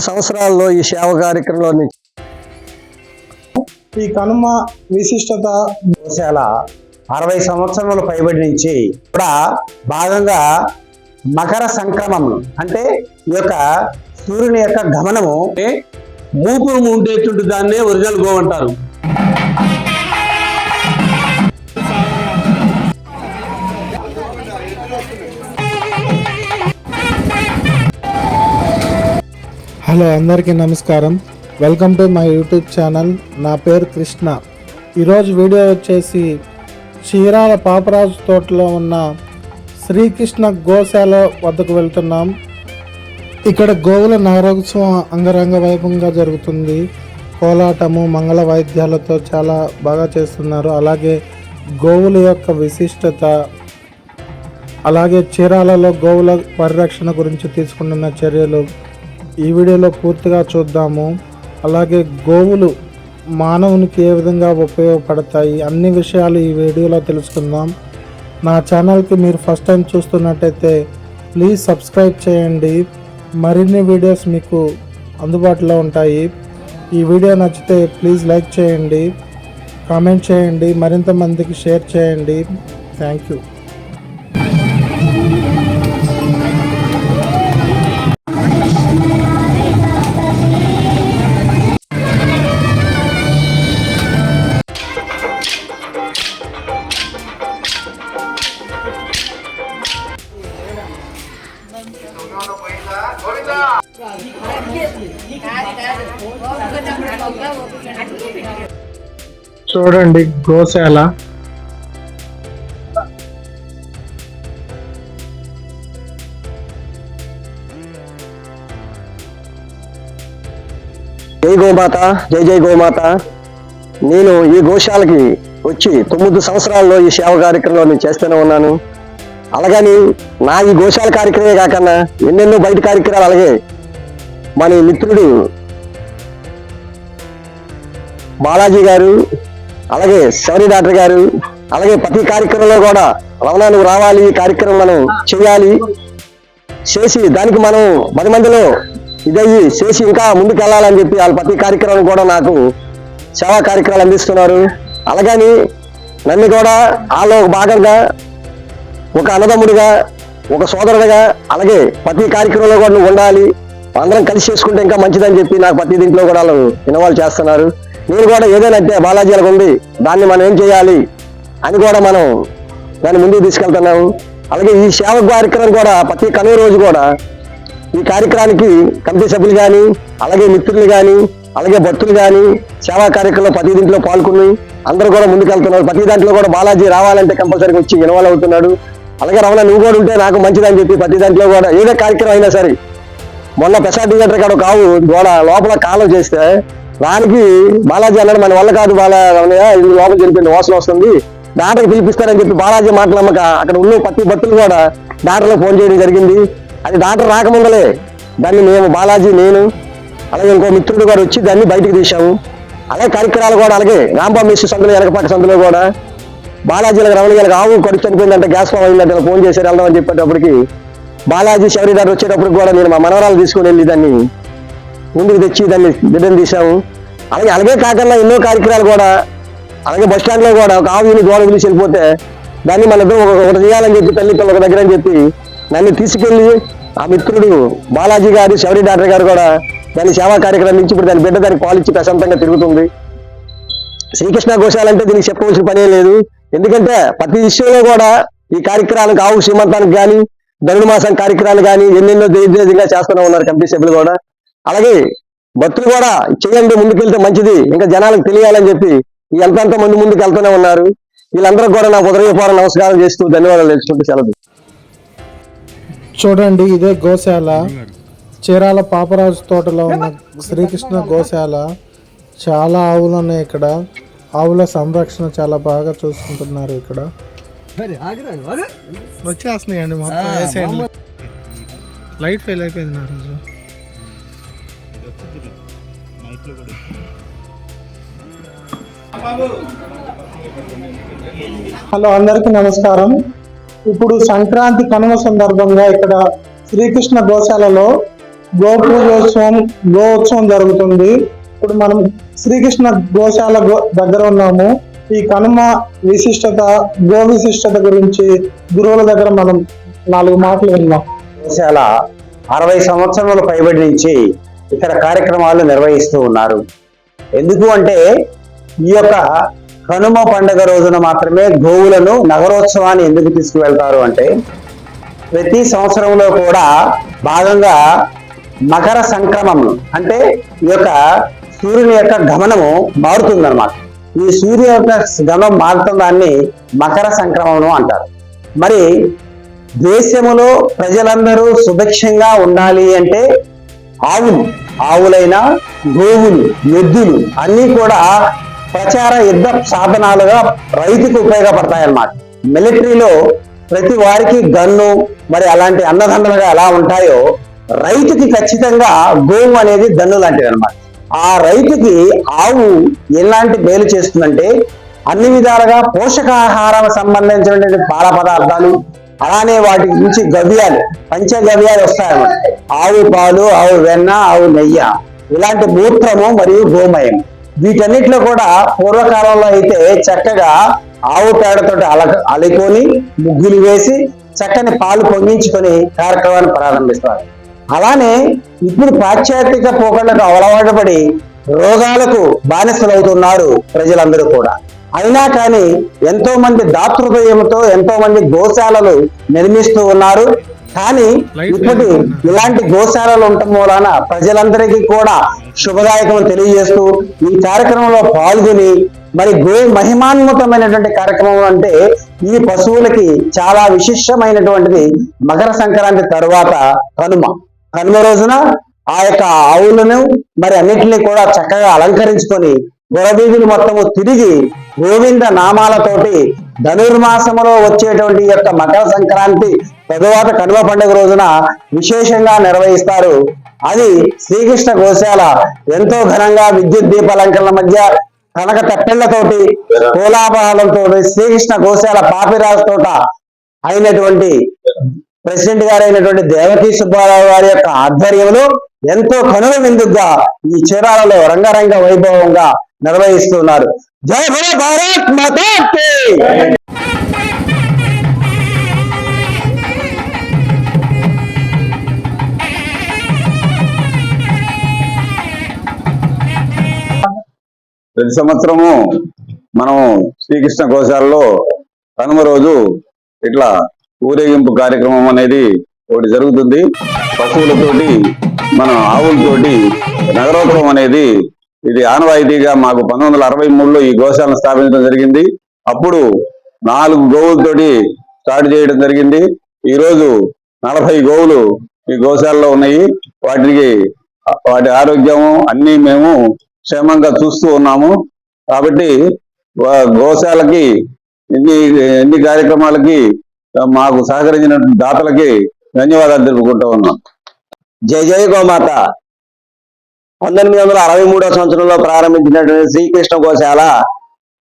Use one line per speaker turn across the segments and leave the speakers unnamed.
సంవత్సరాల్లో ఈ సేవ కార్యక్రమంలో
ఈ కనుమ విశిష్టత
గోశాల అరవై సంవత్సరముల పైబడి నుంచి కూడా భాగంగా మకర సంక్రమం అంటే ఈ యొక్క సూర్యుని యొక్క గమనము
మూపురు ఉండేటువంటి దాన్నే ఒరిజినల్ గో అంటారు.
హలో అందరికీ నమస్కారం. Welcome to my YouTube channel. నా పేరు కృష్ణ. ఈరోజు వీడియో వచ్చేసి చీరాల పాపరాజు తోటలో ఉన్న శ్రీకృష్ణ గోశాల వద్దకు వెళ్తున్నాం. ఇక్కడ గోవుల నగరోత్సవం అంగరంగ వైభవంగా జరుగుతుంది. కోలాటము మంగళ వాయిద్యాలతో చాలా బాగా చేస్తున్నారు. అలాగే గోవుల యొక్క విశిష్టత అలాగే చీరాలలో గోవుల పరిరక్షణ గురించి తీసుకుంటున్న చర్యలు ఈ వీడియోలో పూర్తిగా చూద్దాము. అలాగే గోవులు మానవునికి ఏ విధంగా ఉపయోగపడతాయి అన్ని విషయాలు ఈ వీడియోలో తెలుసుకుందాం. నా ఛానల్కి మీరు ఫస్ట్ టైం చూస్తున్నట్టయితే ప్లీజ్ సబ్స్క్రైబ్ చేయండి. మరిన్ని వీడియోస్ మీకు అందుబాటులో ఉంటాయి. ఈ వీడియో నచ్చితే ప్లీజ్ లైక్ చేయండి కామెంట్ చేయండి మరింత మందికి షేర్ చేయండి. Thank you. చూడండి గోశాల.
జై గోమాత జై జై గోమాత. నేను ఈ గోశాలకి వచ్చి తొమ్మిది సంవత్సరాల్లో ఈ సేవ కార్యక్రమంలో నేను చేస్తూనే ఉన్నాను. అలాగని నా ఈ గోశాల కార్యక్రమే కాకన్నా ఎన్నెన్నో బయట కార్యక్రమాలు అలాగే మన మిత్రుడు బాలాజీ గారు అలాగే శౌరి డాక్టర్ గారు అలాగే ప్రతి కార్యక్రమంలో కూడా రమణ నువ్వు రావాలి ఈ కార్యక్రమం మనం చేయాలి. చేసి దానికి మనం పది మందిలో ఇదయ్యి చేసి ఇంకా ముందుకు వెళ్ళాలని చెప్పి వాళ్ళ ప్రతి కార్యక్రమం కూడా నాకు సేవా కార్యక్రమాలు అందిస్తున్నారు. అలాగని నన్ను కూడా వాళ్ళలో భాగంగా ఒక అన్నదమ్ముడిగా ఒక సోదరుడిగా అలాగే ప్రతి కార్యక్రమంలో కూడా నువ్వు ఉండాలి. అందరం కలిసి చేసుకుంటే ఇంకా మంచిదని చెప్పి నాకు ప్రతి దీంట్లో కూడా వాళ్ళు ఇన్వాల్వ్ చేస్తున్నారు. నేను కూడా ఏదైనా అంటే బాలాజీ ఉంది దాన్ని మనం ఏం చేయాలి అని కూడా మనం దాన్ని ముందుకు తీసుకెళ్తున్నాము. అలాగే ఈ సేవ కార్యక్రమం కూడా ప్రతి కనువ రోజు కూడా ఈ కార్యక్రమానికి కమిటీ సభ్యులు కానీ అలాగే మిత్రులు కానీ అలాగే భక్తులు కానీ సేవా కార్యక్రమంలో ప్రతి దీంట్లో పాల్గొని అందరూ కూడా ముందుకెళ్తున్నారు ప్రతి దాంట్లో కూడా బాలాజీ రావాలంటే కంపల్సరీగా వచ్చి ఇన్వాల్వ్ అవుతున్నాడు. అలాగే రమణ నువ్వు కూడా ఉంటే నాకు మంచిదని చెప్పి ప్రతి దాంట్లో కూడా ఏదో కార్యక్రమం అయినా సరే మొన్న ప్రసాద్ థియేటర్ కాడ ఒక ఆవు గోడ లోపల కాలం చేస్తే దానికి బాలాజీ అన్నాడు మన వల్ల కాదు బాలా ఇది లోపల చనిపోయింది వాసన వస్తుంది. డాక్టర్కి పిలిపిస్తారని చెప్పి బాలాజీ మాట్లాడమ్మక అక్కడ ఉన్న ప్రతి భక్తులు కూడా డాక్టర్లో ఫోన్ చేయడం జరిగింది. అది డాక్టర్ రాకముందలే. దాన్ని మేము బాలాజీ నేను అలాగే ఇంకో మిత్రుడు కూడా వచ్చి దాన్ని బయటకు తీసాము అలాగే కార్యక్రమాలు కూడా అలాగే రాంబాబు మిస్ సందులో ఎనకపక్క సందులో కూడా బాలాజీలకు రమణయ్యలకు ఆవు కడుపు చనిపోయిందంటే గ్యాస్ ఫామ్ అయిందంటే ఫోన్ చేశారు వెళ్దాం అని చెప్పేటప్పటికి బాలాజీ శబరి గారు వచ్చేటప్పుడు కూడా నేను మా మనవరాలు తీసుకుని వెళ్ళి దాన్ని ముందుకు తెచ్చి దాన్ని బిడ్డను తీసాము అలాగే అలాగే కాకుండా ఎన్నో కార్యక్రమాలు కూడా అలాగే బస్ స్టాండ్లో కూడా ఒక ఆవుని గోడ పిలిచి వెళ్ళిపోతే దాన్ని మన ఒకటి చేయాలని చెప్పి తల్లి పిల్ల ఒక దగ్గర అని చెప్పి నన్ను తీసుకెళ్ళి ఆ మిత్రుడు బాలాజీ గారు శౌరి డాక్టర్ గారు కూడా దాని సేవా కార్యక్రమం నుంచి ఇప్పుడు దాని బిడ్డ దానికి పాలిచ్చి ప్రశాంతంగా తిరుగుతుంది. శ్రీకృష్ణ ఘోషాలు అంటే దీనికి చెప్పవలసిన పనే లేదు. ఎందుకంటే ప్రతి విషయంలో కూడా ఈ కార్యక్రమాలకు ఆవు శ్రీమంతానికి కానీ ధనుడు మాసం కార్యక్రమాలు కానీ ఎన్నెన్నో ధైర్యంగా చేస్తూనే ఉన్నారు కమిటీ సభ్యులు కూడా. అలాగే భక్తులు కూడా చేయండి ముందుకెళ్తే మంచిది. ఇంకా జనాలకు తెలియాలని చెప్పి ఎంతంత మంది ముందుకు వెళ్తూనే ఉన్నారు. వీళ్ళందరూ కూడా నా ఉదయపూర్వ నమస్కారం చేస్తూ ధన్యవాదాలు తెలుసుకుంటూ సెలవు.
చూడండి ఇదే గోశాల. చీరాల పాపరాజు తోటలో ఉన్న శ్రీకృష్ణ గోశాల. చాలా ఆవులు ఉన్నాయి ఇక్కడ. ఆవుల సంరక్షణ చాలా బాగా చూసుకుంటున్నారు ఇక్కడ. వచ్చేస్తున్నాయండి మొత్తం లైట్ ఫెయిల్ అయిపోయింది నా రోజు హలో అందరికీ నమస్కారం. ఇప్పుడు సంక్రాంతి కనుమ సందర్భంగా ఇక్కడ శ్రీకృష్ణ గోశాలలో గో పూజోత్సవం గోత్సవం జరుగుతుంది. ఇప్పుడు మనం శ్రీకృష్ణ గోశాల దగ్గర ఉన్నాము. ఈ కనుమ విశిష్టత గో విశిష్టత గురించి గురువుల దగ్గర మనం నాలుగు మాటలు విన్నాం.
గోశాల అరవై సంవత్సరముల పైబడి నుంచి ఇతర కార్యక్రమాలు నిర్వహిస్తూ ఉన్నారు. ఎందుకు అంటే ఈ యొక్క కనుమ పండుగ రోజున మాత్రమే గోవులను నగరోత్సవాన్ని ఎందుకు తీసుకువెళ్తారు అంటే ప్రతి సంవత్సరంలో కూడా భాగంగా మకర సంక్రమం అంటే ఈ యొక్క సూర్యుని యొక్క గమనము మారుతుందన్నమాట. ఈ సూర్యుని యొక్క గమనం మారుతున్న దాన్ని మకర సంక్రమణం అంటారు. మరి దేశములో ప్రజలందరూ సుభిక్షంగా ఉండాలి అంటే ఆవులు ఆవులైన గోవులు ఎద్దులు అన్నీ కూడా ప్రచార యుద్ధ సాధనాలుగా రైతుకు ఉపయోగపడతాయన్నమాట. మిలిటరీలో ప్రతి వారికి గన్ను మరి అలాంటి అన్నదండలుగా ఎలా ఉంటాయో రైతుకి ఖచ్చితంగా గోవు అనేది దన్ను లాంటిది అనమాట ఆ రైతుకి ఆవు ఎలాంటి మేలు చేస్తుందంటే అన్ని విధాలుగా పోషకాహారం సంబంధించినటువంటి పాల పదార్థాలు అలానే వాటి నుంచి గవ్యాలు పంచగవ్యాలు వస్తాయన్నమాట ఆవు పాలు ఆవు వెన్న ఆవు నెయ్య. ఇలాంటి మూత్రము మరియు గోమయం. వీటన్నిటిలో కూడా పూర్వకాలంలో అయితే చక్కగా ఆవు పేడతోటి అలక అలికొని ముగ్గులు వేసి చక్కని పాలు పొంగించుకొని కార్యక్రమాన్ని ప్రారంభిస్తారు. అలానే ఇప్పుడు పాశ్చాత్యక పోకడలకు అలవాటు పడి రోగాలకు బానిసలవుతున్నారు ప్రజలందరూ కూడా. అయినా కానీ ఎంతో మంది దాతృహృదయంతో ఎంతో మంది గోశాలలు నిర్మిస్తూ ఉన్నారు. కానీ ఇప్పటి ఇలాంటి గోశాలలు ఉండటం మూలాన ప్రజలందరికీ కూడా శుభదాయకం తెలియజేస్తూ ఈ కార్యక్రమంలో పాల్గొని మరి గో మహిమాన్వితమైనటువంటి కార్యక్రమం అంటే ఈ పశువులకి చాలా విశిష్టమైనటువంటిది మకర సంక్రాంతి తరువాత కనుమ. కనుమ రోజున ఆ యొక్క ఆవులను మరి అన్నిటిని కూడా చక్కగా అలంకరించుకొని గురవీధులు మొత్తము తిరిగి గోవింద నామాలతోటి ధనుర్మాసములో వచ్చేటువంటి యొక్క మకర సంక్రాంతి తరువాత కనుమ పండుగ రోజున విశేషంగా నిర్వహిస్తారు. అది శ్రీకృష్ణ గోశాల ఎంతో ఘనంగా విద్యుత్ దీపాలంకరణ మధ్య కనక తప్పెళ్ళతోటి కోలాహలంతో శ్రీకృష్ణ గోశాల పాపిరాజు తోట అయినటువంటి ప్రెసిడెంట్ గారైనటువంటి దేవకీ సుబ్బారావు గారి యొక్క ఆధ్వర్యంలో ఎంతో కనుల విందుగా ఈ చీరాలలో రంగరంగ వైభవంగా నిర్వహిస్తున్నారు. జై భో భారత్ మాతా
ప్రతి సంవత్సరము మనం శ్రీకృష్ణ గోశాలలో కనుమ రోజు ఇట్లా ఊరేగింపు కార్యక్రమం అనేది ఒకటి జరుగుతుంది. పశువులతోటి మన ఆవులతోటి నగరోత్సవం అనేది ఇది ఆనవాయితీగా మాకు పంతొమ్మిది వందల అరవై మూడులో ఈ గోశాలను స్థాపించడం జరిగింది. అప్పుడు నాలుగు గోవులతోటి స్టార్ట్ చేయడం జరిగింది. ఈరోజు నలభై గోవులు ఈ గోశాలలో ఉన్నాయి. వాటికి వాటి ఆరోగ్యము అన్ని మేము క్షేమంగా చూస్తూ ఉన్నాము. కాబట్టి గోశాలకి ఇన్ని ఎన్ని కార్యక్రమాలకి మాకు సహకరించిన దాతలకి ధన్యవాదాలు తెలుపుకుంటూ ఉన్నాం.
జై జయ గోమాత. పంతొమ్మిది వందల అరవై మూడో సంవత్సరంలో ప్రారంభించినటువంటి శ్రీకృష్ణ గోశాల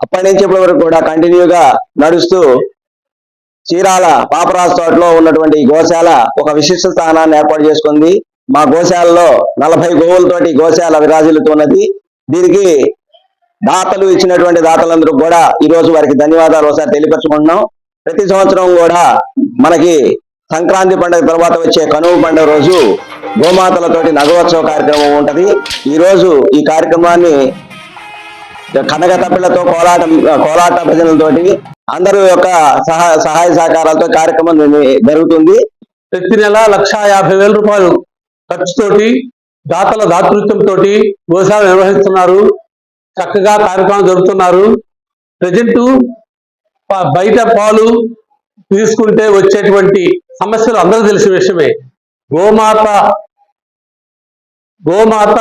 అప్పటి నుంచి ఇప్పటి వరకు కూడా కంటిన్యూగా నడుస్తూ చీరాల పాపరాజ్ తోటలో ఉన్నటువంటి గోశాల ఒక విశిష్ట స్థానాన్ని ఏర్పాటు చేసుకుంది. మా గోశాలలో నలభై గోవులతోటి గోశాల విరాజిల్లుతున్నది. దీనికి దాతలు ఇచ్చినటువంటి దాతలందరూ కూడా ఈ రోజు వారికి ధన్యవాదాలు ఒకసారి తెలియపరచుకుంటున్నాం. ప్రతి సంవత్సరం కూడా మనకి సంక్రాంతి పండుగ తర్వాత వచ్చే కనువు పండుగ రోజు గోమాతలతోటి నగోత్సవ కార్యక్రమం ఉంటది. ఈ రోజు ఈ కార్యక్రమాన్ని కనక తప్పిళ్ళతో కోలాటం కోలాట భజనలతోటి అందరూ యొక్క సహాయ సహాయ సహకారాలతో కార్యక్రమం జరుగుతుంది.
ప్రతి నెల లక్ష యాభై వేల రూపాయలు ఖర్చుతోటి దాతల దాతృత్వంతో గోశాల నిర్వహిస్తున్నారు. చక్కగా కార్యక్రమం జరుపుతున్నారు. ప్రజెంట్ బయట పాలు తీసుకుంటే వచ్చేటువంటి సమస్యలు అందరూ తెలిసిన విషయమే. గోమాత గోమాత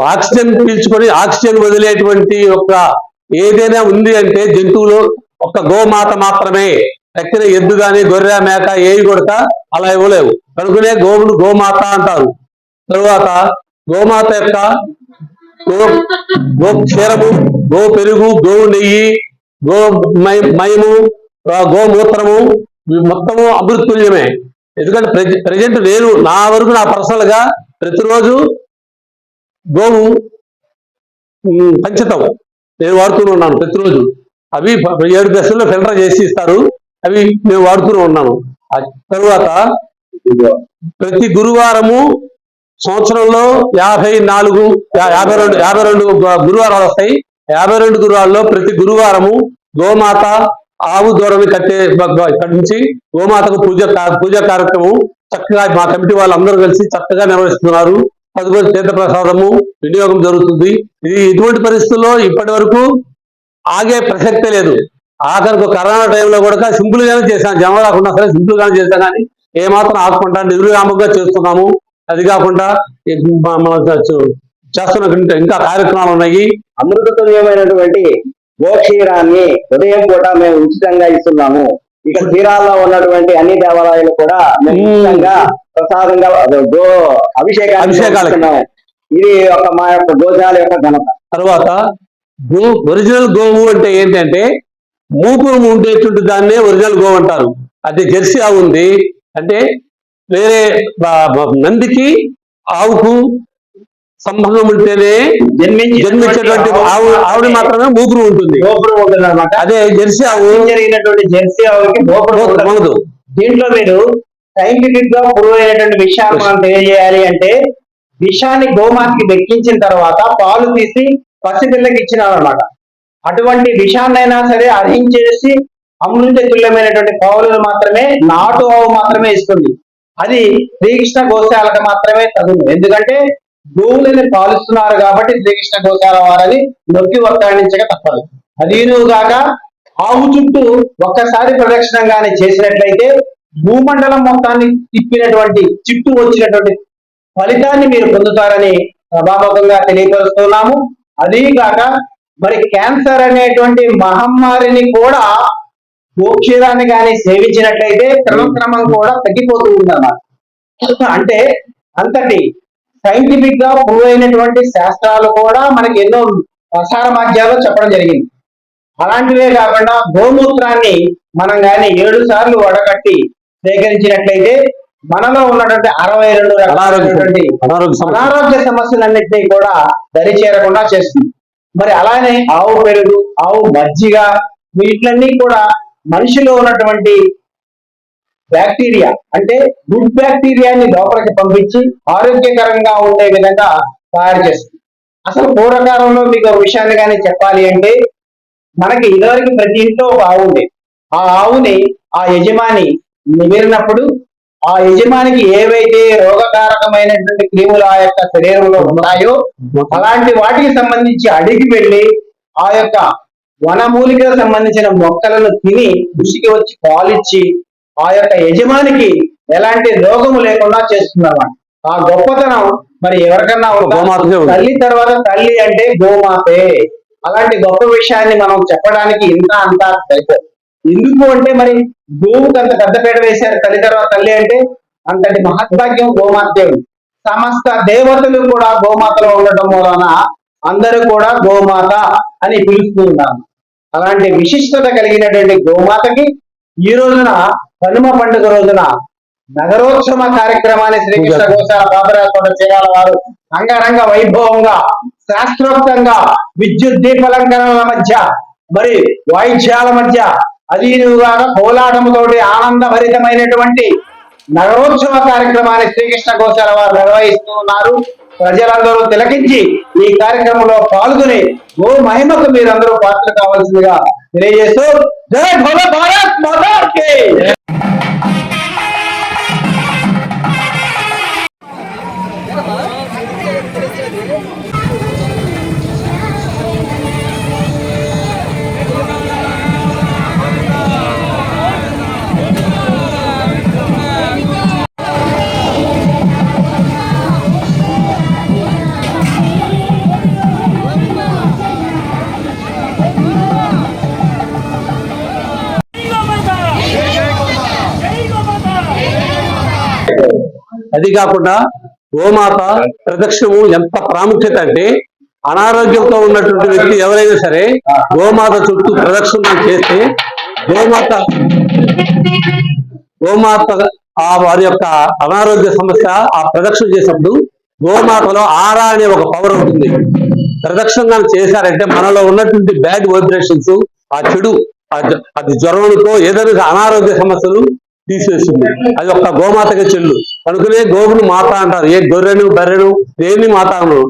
ఆక్సిజన్ పీల్చుకొని ఆక్సిజన్ వదిలేటువంటి ఒక ఏదైనా ఉంది అంటే జంతువులు ఒక గోమాత మాత్రమే. తక్కిన ఎద్దు కానీ గొర్రె మేక ఏవి కొడక అలా ఇవ్వలేవు. కనుకనే గోవులు గోమాత అంటారు. తరువాత గోమాత యొక్క గో గో క్షీరము గో పెరుగు గోవు నెయ్యి గో మై- మయము గోమూత్రము మొత్తము అమృతుల్యమే. ఎందుకంటే ప్రజెంట్ నేను నా వరకు నా పర్సనల్గా ప్రతిరోజు గోవు పంచతం నేను వాడుతూనే ఉన్నాను ప్రతిరోజు. అవి ఏడు దశల్లో ఫిల్టర్ చేసి ఇస్తారు. అవి నేను వాడుతూనే ఉన్నాను. తరువాత ప్రతి గురువారము సంవత్సరంలో యాభై నాలుగు యాభై రెండు యాభై రెండు గురువారాలు వస్తాయి. యాభై రెండు గురువారాల్లో ప్రతి గురువారము గోమాత ఆవు దూడని కట్టే ఇక్కడి నుంచి గోమాతకు పూజ పూజ కార్యక్రమం చక్కగా మా కమిటీ వాళ్ళందరూ కలిసి చక్కగా నిర్వహిస్తున్నారు. తదుపరి తీర్థప్రసాదము వినియోగం జరుగుతుంది. ఇది ఇటువంటి పరిస్థితుల్లో ఇప్పటి వరకు ఆగే ప్రసక్తే లేదు. ఆఖరికి కరోనా టైంలో కూడా సింపుల్ గానే చేశాం. జనం రాకుండా సరే సింపుల్ గానే చేశాం కానీ ఏ మాత్రం ఆగకుండా చేస్తున్నాము. అది కాకుండా చేస్తున్న ఇంకా- కార్యక్రమాలు ఉన్నాయి.
గోక్షీరాన్ని ఉదయం పూట మేము ఉచితంగా ఇస్తున్నాము. ఇక తీరాల్లో ఉన్నటువంటి అన్ని దేవాలయాలు కూడా మేము. ఉచితంగా ప్రసాదంగా గో అభిషేకాలు. ఇది ఒక మా యొక్క గోజాల యొక్క ఘనత.
తర్వాత గో ఒరిజినల్ గోవు అంటే ఏంటంటే మూపురం ఉండేటువంటి దాన్నే ఒరిజినల్ గోవు అంటారు. అది జెర్సీ ఆవు ఉంది. అంటే వేరే నందికి ఆవుకు సంబంధం ఉంటేనే
జన్మించి
జన్మించేటువంటి ఆవు ఆవుని మాత్రమే మూపురం ఉంటుంది.
గోపురం ఉంటుంది అనమాట
అదే జెర్సీ ఆవు.
జరిగినటువంటి జెర్సీ ఆవుకి.
మనదు
దీంట్లో మీరు సైంటిఫిక్గా ప్రూవ్ అయినటువంటి విషయాలు మనం తెలియజేయాలి అంటే విషాన్ని గోమాతకి దక్కించిన తర్వాత పాలు తీసి పసిపిల్లకి ఇచ్చినారు అనమాట అటువంటి విషాన్నైనా సరే అర్హించేసి అమృత తుల్యమైనటువంటి పావులను మాత్రమే నాటు ఆవు మాత్రమే ఇస్తుంది. అది శ్రీకృష్ణ గోశాలకు మాత్రమే తగును. ఎందుకంటే భూములని పాలిస్తున్నారు కాబట్టి శ్రీకృష్ణ గోశాల వారని నొక్కి ఒక్కడించక తప్పదు. అదీనుగాక ఆవు చుట్టూ ఒక్కసారి ప్రదక్షిణంగానే చేసినట్లయితే భూమండలం మొత్తాన్ని తిప్పినటువంటి చిట్టు వచ్చినటువంటి ఫలితాన్ని మీరు పొందుతారని ప్రభావకంగా తెలియపరుస్తున్నాము. అదీగాక మరి క్యాన్సర్ అనేటువంటి మహమ్మారిని కూడా గోక్షీరాన్ని కానీ సేవించినట్లయితే క్రమక్రమం కూడా తగ్గిపోతూ ఉందన్నమాట. అంటే అంతటి సైంటిఫిక్గా ప్రూవ్ అయినటువంటి శాస్త్రాలు కూడా మనకి ఎన్నో ప్రసార మాధ్యాల్లో చెప్పడం జరిగింది. అలాంటివే కాకుండా గోమూత్రాన్ని మనం గాని ఏడు సార్లు వడకట్టి సేకరించినట్లయితే మనలో ఉన్నటువంటి అరవై రెండు రకాలైనటువంటి
అనారోగ్య
సమస్యలన్నింటినీ కూడా దరి చేరకుండా చేస్తుంది. మరి అలానే ఆవు పెరుగు ఆవు మజ్జిగ వీటిలన్నీ కూడా మనిషిలో ఉన్నటువంటి బ్యాక్టీరియా. అంటే గుడ్ బ్యాక్టీరియాని లోపలికి పంపించి ఆరోగ్యకరంగా ఉండే విధంగా తయారు చేస్తుంది. అసలు పూర్వకాలంలో మీకు విషయాన్ని కానీ చెప్పాలి అంటే మనకి ఇదివరకు ప్రతి ఇంట్లో ఒక ఆవు ఆ ఆవుని ఆ యజమాని నిమిరినప్పుడు ఆ యజమానికి ఏవైతే రోగకారకమైనటువంటి క్రిములు ఆ యొక్క శరీరంలో ఉన్నాయో అలాంటి వాటికి సంబంధించి అడిగి వెళ్ళి ఆ యొక్క వనమూలికకు సంబంధించిన మొక్కలను తిని కృషికి వచ్చి పాలిచ్చి ఆ యొక్క యజమానికి ఎలాంటి రోగము లేకుండా చేస్తున్నమాట ఆ గొప్పతనం మరి ఎవరికన్నా. తల్లి తర్వాత తల్లి అంటే గోమాతే. అలాంటి గొప్ప విషయాన్ని మనం చెప్పడానికి ఇంత అంతా సరిపోదు. ఎందుకు అంటే మరి గోవుకి అంత పెద్దపీట వేశారు. తల్లి తర్వాత తల్లి అంటే అంతటి మహద్భాగ్యం గోమాతే ఉంది. సమస్త దేవతలు కూడా గోమాతలో ఉండటం వలన అందరూ కూడా గోమాత అని పిలుస్తూ ఉన్నారు. అలాంటి విశిష్టత కలిగినటువంటి గోమాతకి ఈ రోజున కనుమ పండుగ రోజున నగరోత్సవ కార్యక్రమాన్ని శ్రీకృష్ణ గోశాల బాబరాజపేట చీరాల వారు అంగరంగ వైభవంగా శాస్త్రోక్తంగా విద్యుత్ దీపాలంకరణల మధ్య మరి వాయిద్యాల మధ్య అదీనుగా కోలాటముతోటి ఆనందభరితమైనటువంటి నగరోత్సవ కార్యక్రమాన్ని శ్రీకృష్ణ గోశాల వారు నిర్వహిస్తూ ఉన్నారు. ప్రజలందరూ తిలకించి ఈ కార్యక్రమంలో పాల్గొని గో మహిమకు మీరందరూ పాత్ర కావాల్సిందిగా తెలియజేస్తూ జై భోల భారత్ మాతా కీ
అది కాకుండా గోమాత ప్రదక్షిణము ఎంత ప్రాముఖ్యత అంటే అనారోగ్యంతో ఉన్నటువంటి వ్యక్తి ఎవరైనా సరే గోమాత చుట్టూ ప్రదక్షిణ చేస్తే గోమాత గోమాత ఆ వారి యొక్క అనారోగ్య సమస్య ఆ ప్రదక్షిణ చేసినప్పుడు గోమాతలో ఆరా అనే ఒక పవర్ ఉంటుంది. ప్రదక్షిణంగా చేశారంటే మనలో ఉన్నటువంటి బ్యాడ్ వైబ్రేషన్స్ ఆ చెడు అది జ్వరంతో ఏదైనా అనారోగ్య సమస్యలు తీసేస్తుంది. అది ఒక్క గోమాతగా చెల్లు. కనుకనే గోవును మాత అంటారు. ఏ గొర్రెను బర్రెను దేన్ని మాత అనరు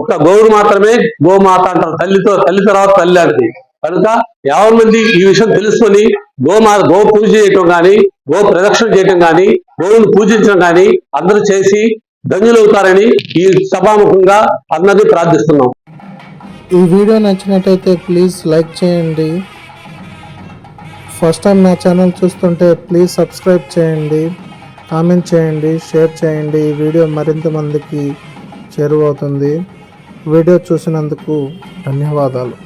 ఒక్క గోవును మాత్రమే గోమాత అంటారు. తల్లితో తల్లి తర్వాత తల్లి అంటే కనుక యాభై మంది ఈ విషయం తెలుసుకొని గోమా గో పూజ చేయటం కానీ గో ప్రదక్షిణ చేయటం కానీ గోవును పూజించడం కానీ అందరూ చేసి ధన్యులవుతారని ఈ సభాముఖంగా అందరినీ ప్రార్థిస్తున్నాం.
ఈ వీడియో నచ్చినట్టయితే ప్లీజ్ లైక్ చేయండి. ఫస్ట్ టైం నా ఛానల్ చూస్తుంటే ప్లీజ్ సబ్స్క్రైబ్ చేయండి. కామెంట్ చేయండి షేర్ చేయండి. ఈ వీడియో మరింత మందికి చేరువవుతుంది. వీడియో చూసినందుకు ధన్యవాదాలు.